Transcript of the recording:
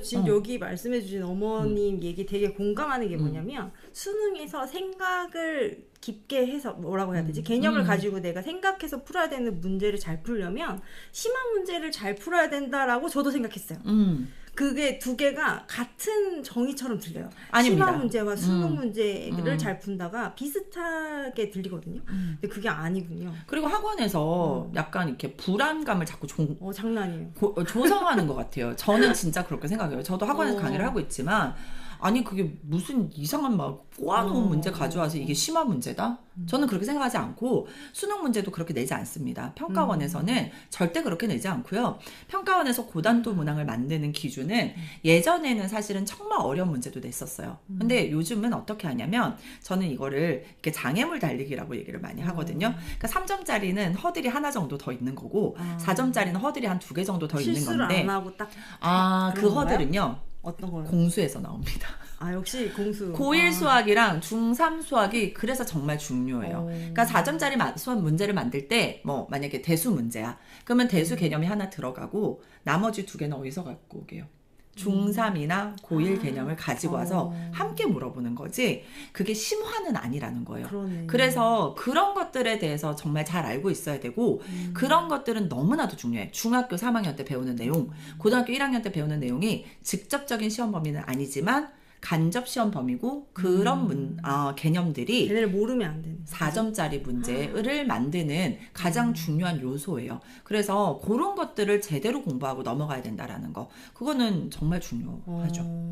지금 어. 여기 말씀해 주신 어머님 얘기 되게 공감하는 게 음. 뭐냐면 수능에서 생각을 깊게 해서 뭐라고 해야 되지 개념을 음. 가지고 내가 생각해서 풀어야 되는 문제를 잘 풀려면 심화 문제를 잘 풀어야 된다라고 저도 생각했어요. 음. 그게 두 개가 같은 정의처럼 들려요. 아닙니다. 심화 문제와 수능 음. 문제를 음. 잘 푼다가 비슷하게 들리거든요. 음. 근데 그게 아니군요. 그리고 학원에서 음. 약간 이렇게 불안감을 자꾸 조, 어 장난이에요. 고- 어, 조성하는 것 같아요. 저는 진짜 그렇게 생각해요. 저도 학원에서 어. 강의를 하고 있지만 아니 그게 무슨 이상한 막 꼬아놓은 어. 문제 가져와서 이게 심화 문제다? 저는 그렇게 생각하지 않고 수능 문제도 그렇게 내지 않습니다. 평가원에서는 음. 절대 그렇게 내지 않고요. 평가원에서 고단도 문항을 만드는 기준은 예전에는 사실은 정말 어려운 문제도 냈었어요. 음. 근데 요즘은 어떻게 하냐면 저는 이거를 이렇게 장애물 달리기라고 얘기를 많이 하거든요. 그러니까 3점짜리는 허들이 하나 정도 더 있는 거고 아. 4점짜리는 허들이 한 두 개 정도 더 있는 건데 안 하고 딱 아, 그? 허들은요. 어떤 거요? 공수에서 나옵니다. 아 역시 공수. 고1 아. 수학이랑 중3 수학이 그래서 정말 중요해요. 어. 그러니까 4점짜리 마- 수학 문제를 만들 때 뭐 만약에 대수 문제야. 그러면 대수 개념이 하나 들어가고 나머지 두 개는 어디서 갖고 오게요? 중3이나 고1 개념을 가지고 와서 어. 함께 물어보는 거지. 그게 심화는 아니라는 거예요. 그러네. 그래서 그런 것들에 대해서 정말 잘 알고 있어야 되고 음. 그런 것들은 너무나도 중요해. 중학교 3학년 때 배우는 내용, 고등학교 1학년 때 배우는 내용이 직접적인 시험 범위는 아니지만 간접 시험 범위고 그런 음. 문, 어, 개념들이 걔네를 모르면 안 되네. 4점짜리 문제를 만드는 가장 중요한 요소예요. 그래서 그런 것들을 제대로 공부하고 넘어가야 된다라는 거. 그거는 정말 중요하죠. 어.